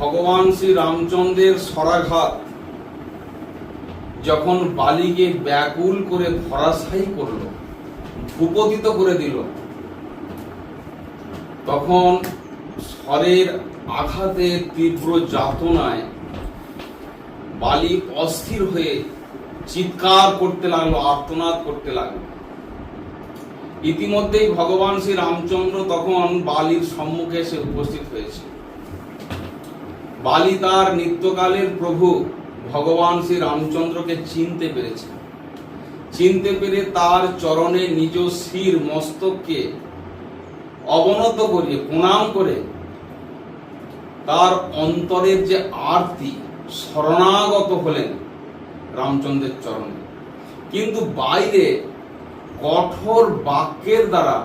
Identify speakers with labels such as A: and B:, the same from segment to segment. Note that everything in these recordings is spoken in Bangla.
A: ভগবান শ্রী রামচন্দ্রের সরাঘাত যখন বালিকে ব্যাকুল করে ধরাশায়ী করল, ভূপতিত করে দিল, তখন স্বরের আঘাতে তীব্র যাতনায় বালি অস্থির হয়ে চিৎকার করতে লাগল, আর্তনাদ করতে লাগল। ইতিমধ্যেই ভগবান শ্রী রামচন্দ্র তখন বালির সম্মুখে এসে উপস্থিত হয়েছে। বালি তার নিত্যকালের প্রভু ভগবান শ্রী রামচন্দ্রকে চিনতে পেরেছে। চিনতে পেরে তার চরণে নিজ শির মস্তককে অবনত করিয়ে, প্রণাম করে তার অন্তরের যে আরতি শরণাগত হলেন রামচন্দ্রের চরণে। কিন্তু বাইরে কঠোর বাক্যের দ্বারা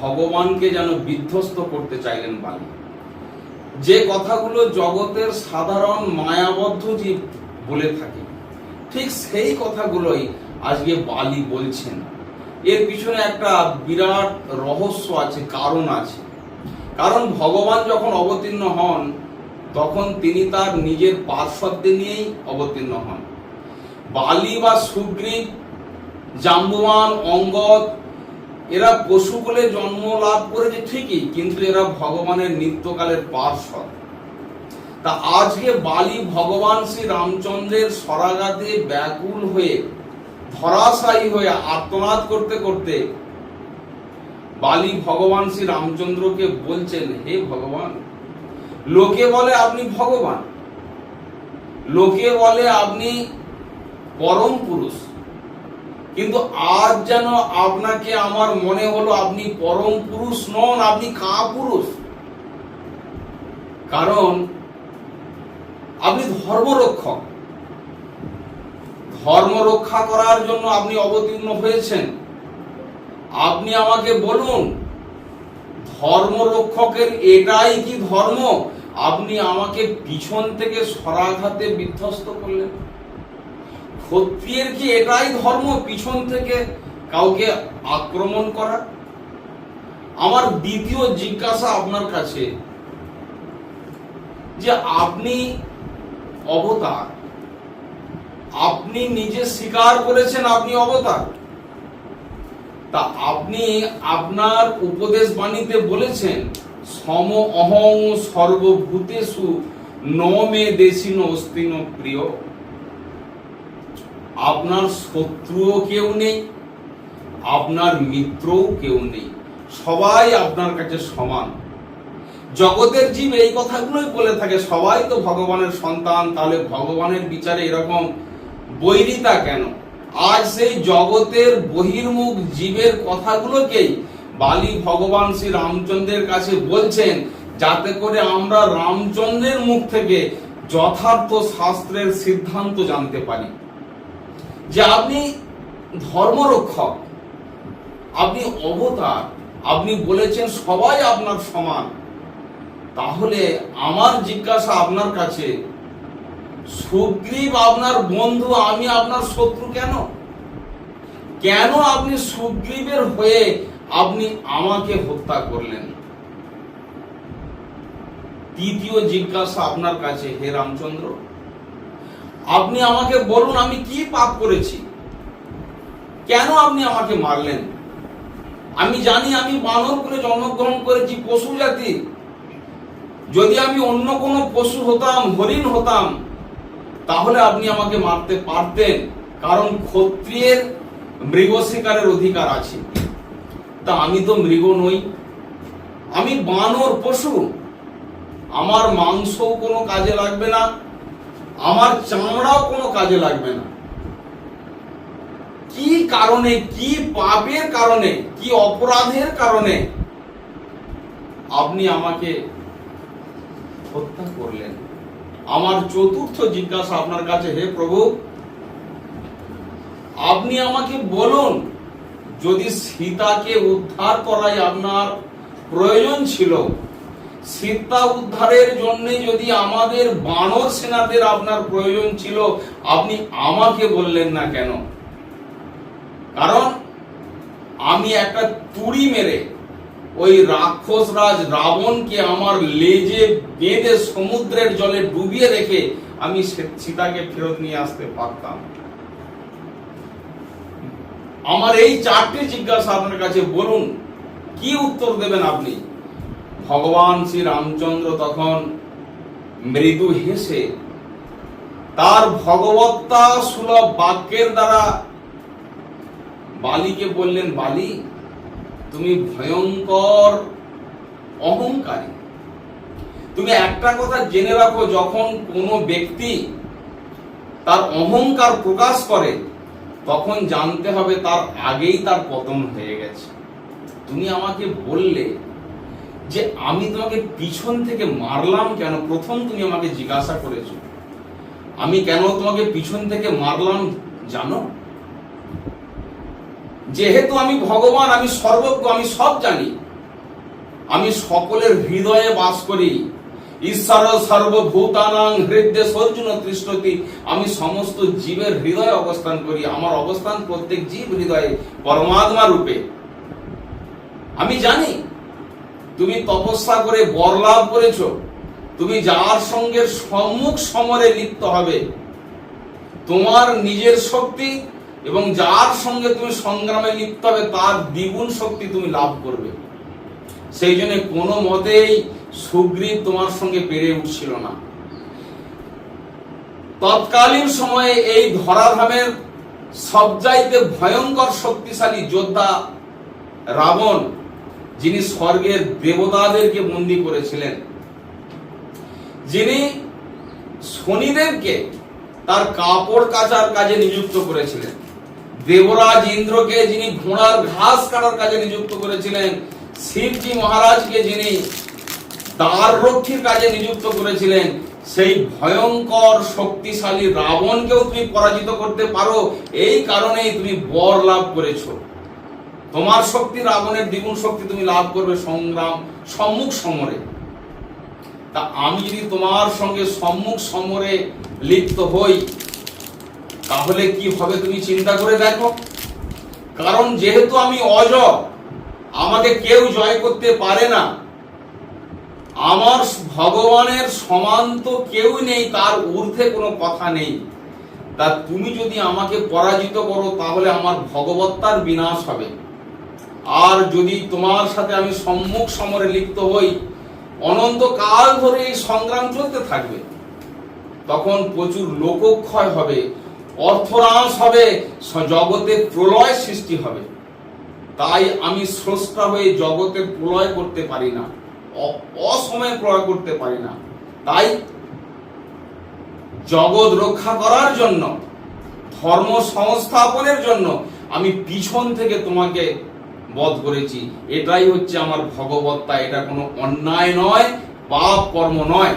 A: ভগবানকে যেন বিধ্বস্ত করতে চাইলেন বালি যে কথাগুলো জগতের সাধারণ মায়াবদ্ধ জীব বলে থাকে, ঠিক সেই কথাগুলোই আজকে বালি বলছেন। এর পিছনে একটা বিরাট রহস্য আছে, কারণ আছে। কারণ ভগবান যখন অবতীর্ণ হন, তখন তিনি তার নিজের পার্শ্বদের নিয়েই অবতীর্ণ হন। বালি বা সুগ্রীব জাম্বুয়ান অঙ্গদ এরা পশুকুলে জন্ম লাভ করেছে ঠিকই, কিন্তু এরা ভগবানের নিত্যকালের পার্শ্বদ। তা আজকে বালি ভগবান শ্রী রামচন্দ্রের সরাগাতে ব্যাকুল হয়ে, ধরাশায়ী হয়ে আর্তনাদ করতে করতে বালি ভগবান শ্রী রামচন্দ্রকে বলছেন, হে ভগবান, লোকে বলে আপনি ভগবান, লোকে বলে আপনি পরম পুরুষ কিন্তু আজ যেন আপনাকে আমার মনে হলো আপনি পরম পুরুষ নন, আপনি কা পুরুষ কারণ আপনি ধর্মরক্ষক। ধর্ম রক্ষা করার জন্য আপনি অবতীর্ণ হয়েছেন। আপনি আমাকে বলুন, ধর্মরক্ষকের এটাই কি ধর্ম? আপনি আমাকে পিছন থেকে সরাঘাতে বিধ্বস্ত করলেন। ক্ষত্রিয়ের কি এটাই ধর্ম পিছন থেকে কাউকে আক্রমণ করা? আমার দ্বিতীয় জিজ্ঞাসা আপনার কাছে, যে আপনি অবতার, আপনি নিজে স্বীকার করেছেন আপনি অবতার? তা আপনি আপনার উপদেশ বাণীতে বলেছেন, সম অহং সর্বভূতেষু, ন মে দেশিন অস্তিন প্রিয়। আপনার শত্রুও কেউ নেই, আপনার মিত্রও কেউ নেই। সবাই আপনার কাছে সমান। জগতের জীব এই কথাগুলোই বলে থাকে, সবাই তো ভগবানের সন্তান, তাহলে ভগবানের বিচারে এরকম বৈরিতা কেন? আজ সেই জগতের বহির্মুখ জীবের কথাগুলোকেই বালি ভগবান শ্রী রামচন্দ্রের কাছে বলছেন, যাতে করে আমরা রামচন্দ্রের মুখ থেকে যথার্থ শাস্ত্রের সিদ্ধান্ত জানতে পারি। যে আপনি ধর্মরক্ষক, আপনি অবতার, আপনি বলেছেন সবাই আপনার সমান, তাহলে আমার জিজ্ঞাসা আপনার কাছে, সুগ্রীব আপনার বন্ধু, আমি আপনার শত্রু কেন? কেন আপনি সুগ্রীবের হয়ে আপনি আমাকে হত্যা করলেন? তৃতীয় জিজ্ঞাসা আপনার কাছে, হে রামচন্দ্র আপনি আমাকে বলুন, আমি কি পাপ করেছি? কেন আপনি আমাকে মারলেন? আমি জানি আমি মানব করে জন্মগ্রহণ করেছি, পশু জাতি। যদি আমি অন্য কোনো পশু হতাম, হরিণ হতাম, তাহলে আপনি আমাকে মারতে পারতেন, কারণ ক্ষত্রিয়ের মৃগ শিকারের অধিকার আছে। তা আমি তো মৃগ নই, আমি বানর পশু। আমার মাংস কোনো কাজে লাগবে না আমার চামড়াও কোনো কাজে লাগবে না। কি কারণে, কি পাপের কারণে, কি অপরাধের কারণে আপনি আমাকে হত্যা করলেন? আমার চতুর্থ জিজ্ঞাসা আপনার কাছে, হে প্রভু, আপনি আমাকে বলুন, যদি সীতাকে উদ্ধার করাই আপনার প্রয়োজন ছিল সীতা উদ্ধারের জন্য যদি আমাদের বানর সেনাদের আপনার প্রয়োজন ছিল, আপনি আমাকে বললেন না কেন? কারণ আমি একটা তুড়ি মেরে ওই রাক্ষস রাজ রাবণকে আমার লেজে বেঁধে সমুদ্রের জলে ডুবিয়ে রেখে আমি সীতাকে ফেরত নিয়ে আসতে পারতাম। আমার এই চারটি জিজ্ঞাসা আপনার কাছে, বলুন, কি উত্তর দেবেন আপনি? ভগবান শ্রী রামচন্দ্র তখন মৃদু হেসে, তার ভগবত্তা সুলভ বাক্যের দ্বারা বালিকে বললেন, বালি, তুমি ভয়ঙ্কর অহংকারী। তুমি একটা কথা জেনে রাখো, যখন কোনো ব্যক্তি তার অহংকার প্রকাশ করে, তখন জানতে হবে তার আগেই তার পতন হয়ে গেছে। তুমি আমাকে বললে যে আমি তোমাকে পিছন থেকে মারলাম কেন? প্রথম তুমি আমাকে জিজ্ঞাসা করেছ। আমি কেন তোমাকে পিছন থেকে মারলাম জানো? যেহেতু আমি ভগবান, আমি সর্বজ্ঞ, আমি সব জানি। আমি সকলের হৃদয়ে বাস করি। ঈশ্বর সর্বভূতানাং হৃদয় সর্জুন তৃষ্ণতি। আমি সমস্ত জীবের হৃদয়ে অবস্থান করি। আমার অবস্থান প্রত্যেক জীব হৃদয়ে, পরমাত্মা রূপে। আমি জানি তুমি তপস্যা করে বর লাভ করেছ। তুমি যার সঙ্গে সম্মুখ সমরে লিপ্ত হবে, তোমার নিজের শক্তি এবং যার সঙ্গে তুমি সংগ্রামে লিপ্ত হবে, তার দ্বিগুণ শক্তি তুমি লাভ করবে। সেই জন্য কোনো মতেই সুগ্রীব তোমার সঙ্গে পেরে উঠছিল না। তৎকালীন সময়ে এই ধরাধামের সবচাইতে ভয়ঙ্কর শক্তিশালী যোদ্ধা রাবণ যিনি স্বর্গের দেবতাদেরকে বন্দী করেছিলেন, যিনি শনিদেবকে তার কাপড় কাচার কাজে নিযুক্ত করেছিলেন, দেবরাজ ইন্দ্রকে যিনি ঘোড়ার ঘাস কাটার কাজে নিযুক্ত করেছিলেন, শিবজি মহারাজকে যিনি দ্বার রক্ষীর কাজে নিযুক্ত করেছিলেন, সেই ভয়ঙ্কর শক্তিশালী রাবণকেও তুমি পরাজিত করতে পারো, এই কারণেই তুমি বর লাভ করেছ। তোমার শক্তি রাবণের দ্বিগুণ শক্তি তুমি লাভ করবে সংগ্রাম সম্মুখ সমরে। তা আমি যদি তোমার সঙ্গে সম্মুখ সমরে লিপ্ত হই, তাহলে কি হবে তুমি চিন্তা করে দেখো? কারণ যেহেতু আমি অজ আমাকে কেউ জয় করতে পারে না। আমার ভগবানের সমান তো কেউ নেই, তার ঊর্ধ্বে কোনো কথা নেই। তা তুমি যদি আমাকে পরাজিত করো, তাহলে আমার ভগবত্তার বিনাশ হবে। আর যদি তোমার সাথে আমি সম্মুখ সমরে লিপ্ত হই, অনন্তকাল ধরে এই সংগ্রাম চলতে থাকবে। তখন প্রচুর লোকক্ষয় হবে অর্থরাস হবে, জগতে প্রলয় সৃষ্টি হবে। তাই আমি স্রষ্টা হয়ে জগতে প্রলয় করতে পারি না অসময়ে প্রলয় করতে পারি না। তাই জগৎ রক্ষা করার জন্য, ধর্ম সংস্থাপনের জন্য আমি পিছন থেকে তোমাকে বধ করেছি। এটাই হচ্ছে আমার ভগবত্তা। এটা কোনো অন্যায় নয়, পাপ কর্ম নয়।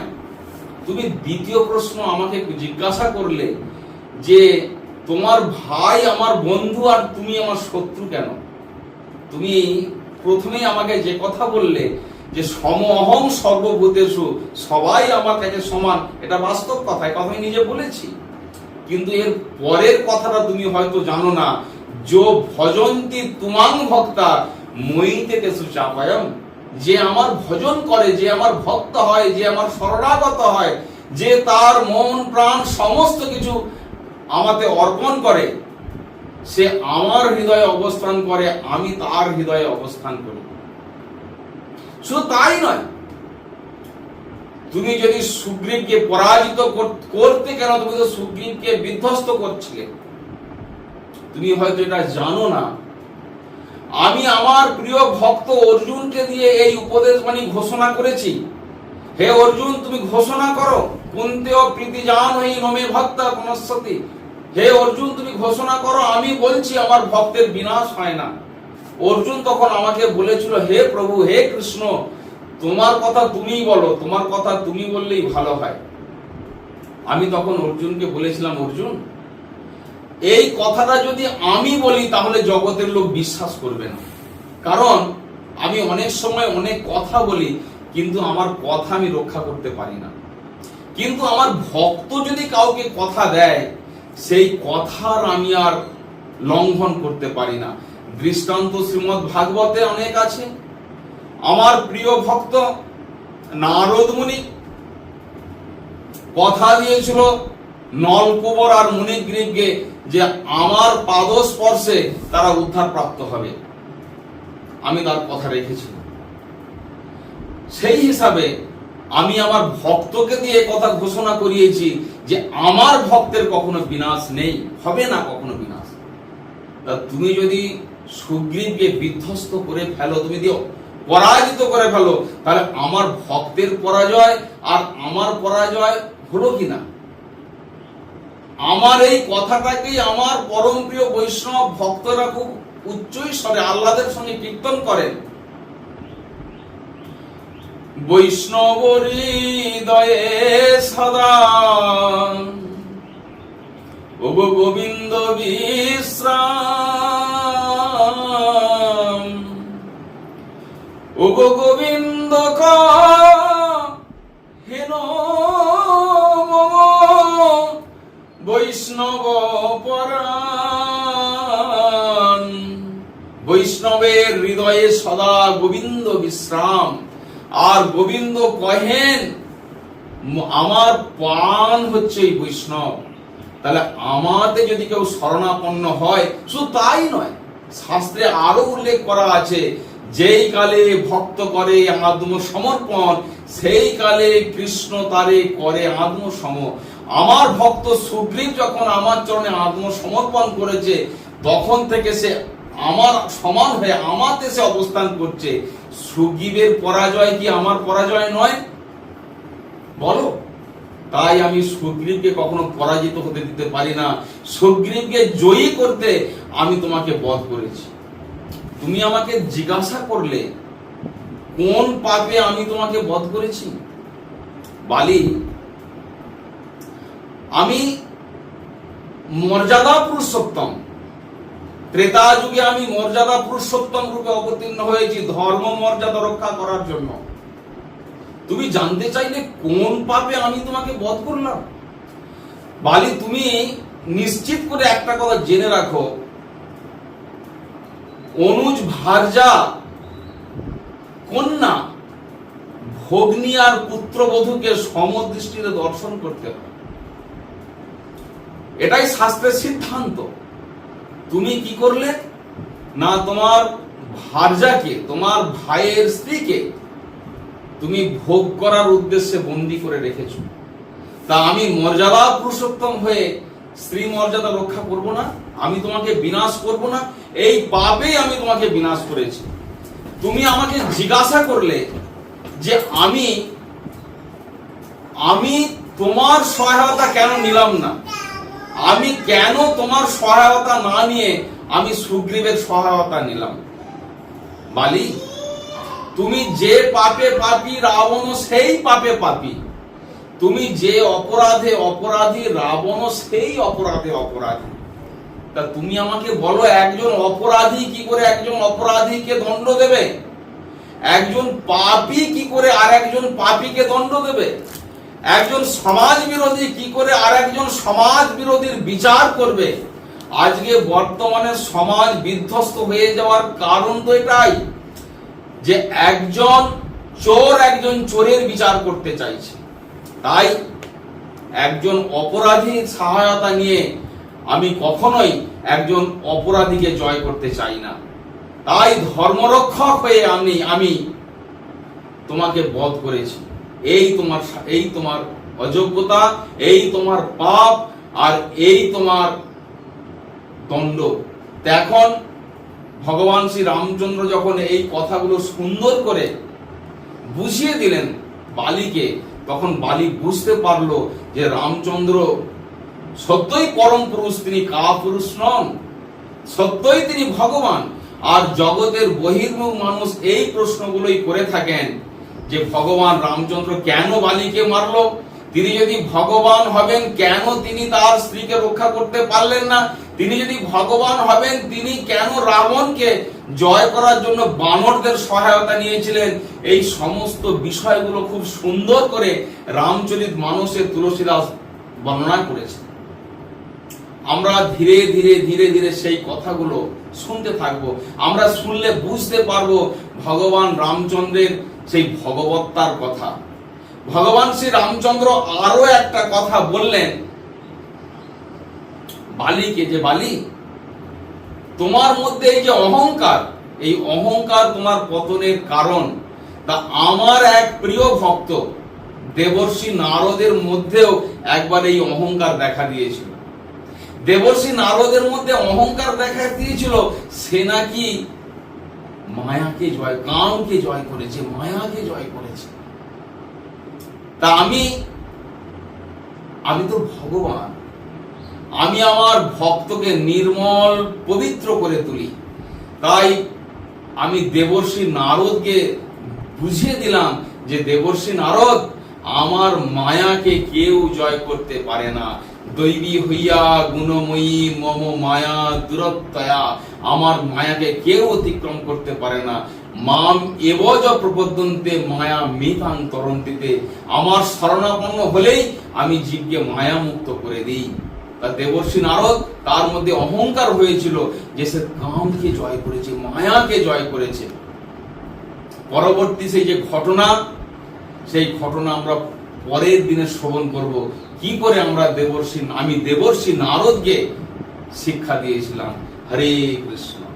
A: তুমি দ্বিতীয় প্রশ্ন আমাকে জিজ্ঞাসা করলে যে, তোমার ভাই আমার বন্ধু আর তুমি আমার শত্রু কেন? তুমি প্রথমেই আমাকে যে কথা বললে যে, সম অহং সর্বভূতেষু, সবাই আমার কাছে সমান, এটা বাস্তব কথা কথা আমি নিজে বলেছি। কিন্তু এর পরের কথাটা তুমি হয়তো জানো না। যো ভজন্তি তুমাং ভক্তা মইতে তেসু চাপায়ম যে আমার ভজন করে যে আমার ভক্ত হয় যে আমার শরণাগত হয় যে তার মন, প্রাণ, সমস্ত কিছু আমাতে অর্পণ করে, সে আমার হৃদয়ে অবস্থান করে, আমি তার হৃদয়ে অবস্থান করি। শুধু তাই নয়, তুমি যদি সুগ্রীবকে পরাজিত কর- করতে কেন তুমি তো সুগ্রীবকে বিধ্বস্ত করছিলে? তুমি হয়তো এটা জানো না। আমি আমার প্রিয় ভক্ত অর্জুনকে দিয়ে এই উপদেশ বাণী ঘোষণা করেছি। হে অর্জুন, তুমি ঘোষণা করো কুন্তেও প্রীতি জান হই নমে ভক্তা পুনঃসতি হে অর্জুন, তুমি ঘোষণা করো, আমি বলছি, আমার ভক্তের বিনাশ হয় না। অর্জুন তখন আমাকে বলেছিল, হে প্রভু, হে কৃষ্ণ, তোমার কথা তুমিই বলো, তোমার কথা তুমি বললেই ভালো হয়। আমি তখন অর্জুনকে বলেছিলাম, অর্জুন এই কথাটা যদি আমি বলি, তাহলে জগতের লোক বিশ্বাস করবে না। কারণ, আমি অনেক সময় অনেক কথা বলি, কিন্তু আমার কথা আমি রক্ষা করতে পারি না। কিন্তু আমার ভক্ত যদি কাউকে কথা দেয়, সেই কথার আমি আর লঙ্ঘন করতে পারি না। দৃষ্টান্ত শ্রীমৎ ভাগবতে অনেক আছে। আমার প্রিয় ভক্ত নারদ মুনি কথা দিয়েছিল নলকুবর আর মুনিগ্রীবকে যে আমার পাদস্পর্শে তারা উদ্ধার প্রাপ্ত হবে। আমি তার কথা রেখেছি। সেই হিসাবে আমি আমার ভক্তকে দিয়ে কথা ঘোষণা করিয়েছি যে আমার ভক্তের কখনো বিনাশ নেই, হবে না কখনো বিনাশ। তা তুমি যদি সুগ্রীবকে বিধ্বস্ত করে ফেলো, তুমি দিও পরাজিত করে ফেলো, তাহলে আমার ভক্তের পরাজয় আর আমার পরাজয় হলো কিনা আমার এই কথাটাকেই আমার পরম প্রিয় বৈষ্ণব ভক্তরা খুব উচ্চই স্বরে আহ্লাদের সঙ্গে কীর্তন করেন। বৈষ্ণব হৃদয়ে সদা ওব গোবিন্দ বিশ্রাম। ওব গোবিন্দ ক বৈষ্ণব বৈষ্ণবের হৃদয়ে সদা গোবিন্দ বিশ্রাম। আর গোবিন্দ কহেন, আমার প্রাণ হচ্ছে এই বৈষ্ণব। তাহলে আমাতে যদি কেউ শরণাপন্ন হয়, শুধু তাই নয়, শাস্ত্রে আরও উল্লেখ করা আছে, যেই কালে ভক্ত করে আত্ম সমর্পণ সেই কালে কৃষ্ণ তারে করে আত্ম সম আমার ভক্ত সুগ্রীব যখন আমার চরণে আত্মসমর্পণ করেছে, তখন থেকে সে আমার সমান হয়ে আমার দেশে অবস্থান করছে। সুগ্রীবের পরাজয় কি আমার পরাজয় নয়? বলো। তাই আমি সুগ্রীবকে কখনো পরাজিত হতে দিতে পারি না। সুগ্রীবকে জয়ী করতে আমি তোমাকে বধ করেছি। তুমি আমাকে জিজ্ঞাসা করলে, কোন পাপে আমি তোমাকে বধ করেছি? বালি আমি মর্যাদা পুরুষোত্তম। ত্রেতা যুগে আমি মর্যাদা পুরুষোত্তম রূপে অবতীর্ণ হয়েছি ধর্ম মর্যাদা রক্ষা করার জন্য। তুমি জানতে চাইলে কোন পাপে আমি তোমাকে বধ করলাম? বালি, তুমি নিশ্চিত করে একটা কথা জেনে রাখো। অনুজ ভার্যা কন্যা ভগ্নী আর পুত্রবধূকে সমদৃষ্টিতে দর্শন করতে হয়। এটাই শাস্ত্রের সিদ্ধান্ত। তুমি কি করলে? না, তোমার ভার্যাকে, তোমার ভাইয়ের স্ত্রীকে তুমি ভোগ করার উদ্দেশ্যে বন্দি করে রেখেছ। তা আমি মর্যাদা পুরুষোত্তম হয়ে স্ত্রী মর্যাদা রক্ষা করব না, আমি তোমাকে বিনাশ করব না, এই পাপেই আমি তোমাকে বিনাশ করেছি। তুমি আমাকে জিজ্ঞাসা করলে যে আমি আমি তোমার সহায়তা কেন নিলাম না? আমি কেন তোমার সহায়তা না নিয়ে আমি সুগ্রীবের সহায়তা নিলাম? বালি, তুমি যে পাপে পাপী রাবণ সেই পাপে পাপী। তুমি যে অপরাধে অপরাধী রাবণ সেই অপরাধে অপরাধী। তা তুমি আমাকে বলো, একজন অপরাধী কি করে একজন অপরাধীকে দণ্ড দেবে? একজন পাপি কি করে আর একজন পাপীকে দণ্ড দেবে? একজন সমাজ বিরোধী কি করে আর একজন সমাজ বিরোধীর বিচার করবে? আজকে বর্তমানে সমাজ বিধ্বস্ত হয়ে যাওয়ার কারণ তো এটাই যে একজন চোর একজন চোরের বিচার করতে চাইছে। তাই একজন অপরাধীর সহায়তা নিয়ে আমি কখনোই একজন অপরাধীকে জয় করতে চাই না। তাই ধর্মরক্ষক হয়ে আমি আমি তোমাকে বধ করেছি। এই তোমার এই তোমার অযোগ্যতা, এই তোমার পাপ, আর এই তোমার দণ্ড। এখন ভগবান শ্রী রামচন্দ্র যখন এই কথাগুলো সুন্দর করে বুঝিয়ে দিলেন বালিকে, তখন বালি বুঝতে পারল যে রামচন্দ্র সত্যই পরম পুরুষ, তিনি কা পুরুষ নন সত্যই তিনি ভগবান। আর জগতের বহির্মুখ মানুষ এই প্রশ্নগুলোই করে থাকেন যে ভগবান রামচন্দ্র কেন বালিকে মারল? তিনি যদি ভগবান হবেন, কেন তিনি তার স্ত্রীকে রক্ষা করতে পারলেন না? তিনি যদি ভগবান হবেন, তিনি কেন রাবণকে জয় করার জন্য বানরদের সহায়তা নিয়েছিলেন? এই সমস্ত বিষয়গুলো খুব সুন্দর করে রামচরিত মানুষের তুলসীদাস বর্ণনা করেছে আমরা ধীরে ধীরে ধীরে ধীরে সেই কথাগুলো শুনতে থাকব। আমরা শুনলে বুঝতে পারব ভগবান রামচন্দ্রের সেই ভগবত্তার কথা। ভগবান শ্রী রামচন্দ্র আরও একটা কথা বললেন বালিকে যে বালি? তোমার মধ্যে এই যে অহংকার, এই অহংকার তোমার পতনের কারণ। তা আমার এক প্রিয় ভক্ত, দেবর্ষী নারদের মধ্যেও একবার এই অহংকার দেখা দিয়েছিল। দেবর্ষী নারদের মধ্যে অহংকার দেখা দিয়েছিল, সে নাকি মায়াকে জয় কামকে জয় করেছে, মায়াকে জয় করেছে। তা আমি আমি তো ভগবান। আমি আমার ভক্তকে নির্মল, পবিত্র করে তুলি। তাই আমি দেবর্ষী নারদকে বুঝিয়ে দিলাম যে দেবর্ষী নারদ, আমার মায়াকে কেউ জয় করতে পারে না। দৈবী হইয়া গুণময়ী মম মায়া দূরত্বয়া। আমার মায়াকে কেউ অতিক্রম করতে পারে না। মাম এবজ প্রপদ্যন্তে মায়া মিতাং তরন্তিতে। আমার শরণাপন্ন হলেই আমি জীবকে মায়া মুক্ত করে দিই। তা দেবর্ষী নারদ, তার মধ্যে অহংকার হয়েছিল যে সে কামকে জয় করেছে, মায়াকে জয় করেছে। পরবর্তী সেই যে ঘটনা, সেই ঘটনা আমরা পরের দিনে শ্রবণ করব। কি করে আমরা দেবর্ষী আমি দেবর্ষী নারদকে শিক্ষা দিয়েছিলাম? হরে কৃষ্ণ।